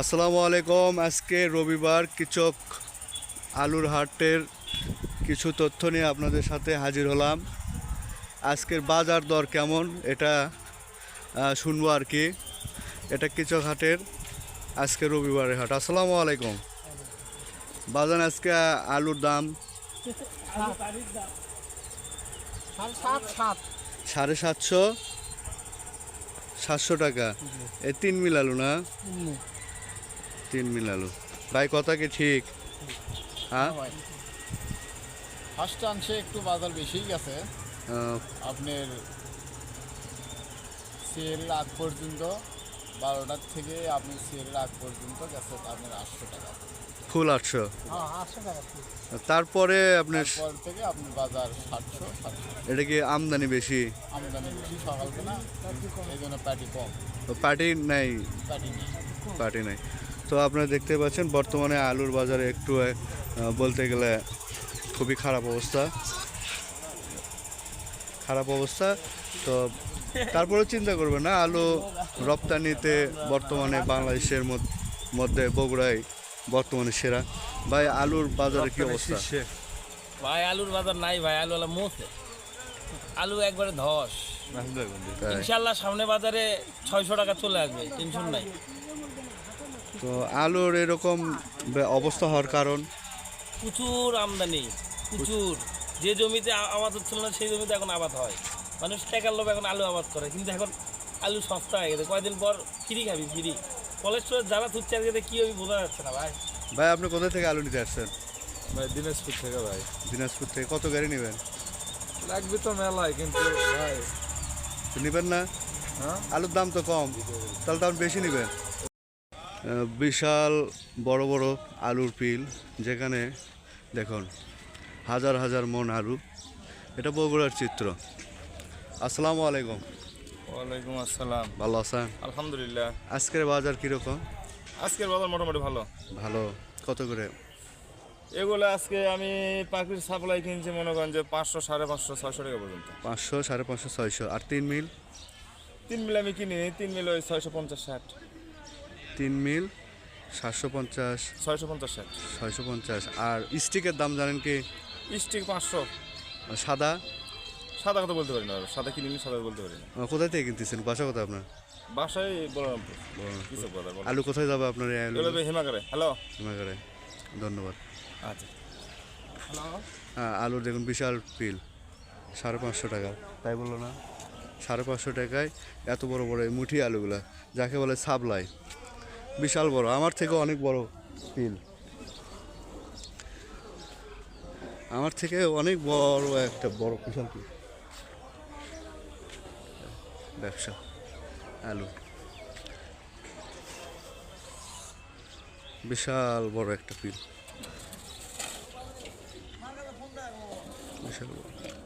আসসালামু আলাইকুম। আজকে রবিবার কিচক আলুর হাটের কিছু তথ্য নিয়ে আপনাদের সাথে হাজির হলাম। আজকের বাজার দর কেমন এটা শুনব আর কি। এটা কিচক হাটের আজকে রবিবারের হাট। আসসালামু আলাইকুম। বাজার আজকে আলুর দাম? সাড়ে সাতশো। সাতশো টাকা। এই তিন মিল আলু না? তিন মিল আলু ভাই কথা কি ঠিক? হ্যাঁ? ফার্স্ট আনসে একটু বাজার বেশিই গেছে। আপনার সেল আগ পর্যন্ত বারোটার থেকে আপনি সেল আগ পর্যন্ত গেছে আপনার আটশো টাকা। ফুল আটশো? হ্যাঁ আটশো টাকা তারপরে আপনার পর থেকে আপনার বাজার সাতশো এটা কি আমদানি বেশি? আমদানি বেশি সকালবেলা এই জন্য প্যাটি কম। পার্টি নাই। প্যাটি নেই। পার্টি নাই। তো আপনারা দেখতে পাচ্ছেন বর্তমানে আলুর বাজারে একটু বলতে গেলে খুবই খারাপ অবস্থা। খারাপ অবস্থা তো তারপরেও চিন্তা করবে না আলু রপ্তানিতে বর্তমানে বাংলাদেশের মধ্য- মধ্যে বগুড়ায় বর্তমানে সেরা। ভাই আলুর বাজারে কি অবস্থা? ভাই আলুর বাজার নাই ভাই আলু আলা মোছে আলু একবারে ধস। ইনশাল্লাহ সামনে বাজারে ছয়শো টাকা চলে আসবে টেনশন নাই। তো আলুর এরকম অবস্থা হওয়ার কারণ? প্রচুর আমদানি প্রচুর। যে জমিতে আবাদ হচ্ছিল না সেই জমিতে এখন আবাদ হয়। মানুষ টাকার লোভ এখন আলু আবাদ করে কিন্তু এখন আলু সস্তা হয়ে গেছে। কয়দিন পর ফ্রি খাবি ফ্রি। কলেস্টোরে যারা থুচ্ছে আজকে কি হবে বোঝা যাচ্ছে না ভাই। ভাই আপনি কোথা থেকে আলু নিতে আসছেন? ভাই দিনাজপুর থেকে ভাই। দিনাজপুর থেকে। কত গাড়ি নেবেন? লাগবে তো মেলায় কিন্তু ভাই। নেবেন না? হ্যাঁ? আলুর দাম তো কম। তাহলে দাম বেশি নেবেন। বিশাল বড় বড় আলুর পিল যেখানে দেখুন হাজার হাজার মন আলু। এটা বগুড়ার চিত্র। আসসালামু আলাইকুম। ওয়ালাইকুম আসসালাম। ভালো আছেন? আলহামদুলিল্লাহ। আজকের বাজার কীরকম? আজকের বাজার মোটামুটি ভালো। ভালো। কত করে? এগুলো আজকে আমি পাখির সাপ্লাই কিনছি মনে করেন যে পাঁচশো সাড়ে পাঁচশো ছয়শো টাকা পর্যন্ত। পাঁচশো সাড়ে পাঁচশো ছয়শো। আর তিন মিল? তিন মিল আমি কিনি তিন মিল ওই ছয়শো পঞ্চাশ ষাট। তিন মিল সাতশো পঞ্চাশ। ছয়শো পঞ্চাশ ছয়শো পঞ্চাশ। আর স্টিকের দাম জানেন কি? স্টিক পাঁচশো। সাদা? সাদা কথা বলতে পারি না সাদা কিনিনি সাদা বলতে পারি না। কোথায় থেকে কিনতেছেন? বাসা কোথায় আপনার? বাসায় বলরামপুর। আলু কোথায় যাবে আপনার হিমাগারে। হ্যালো? হিমাগারে। ধন্যবাদ। আচ্ছা। হ্যাঁ আলুর দেখুন বিশাল পিল। সাড়ে পাঁচশো টাকা। তাই বলল না? সাড়ে পাঁচশো টাকায় এত বড় বড় এই মুঠি আলুগুলা যাকে বলে সাবলাই। বিশাল বড়, আমার থেকে অনেক বড় পিল আমার থেকে অনেক বড় একটা, বড় বিশাল পিল ব্যবসা, আলু। বিশাল বড় একটা পিল বিশাল বড়।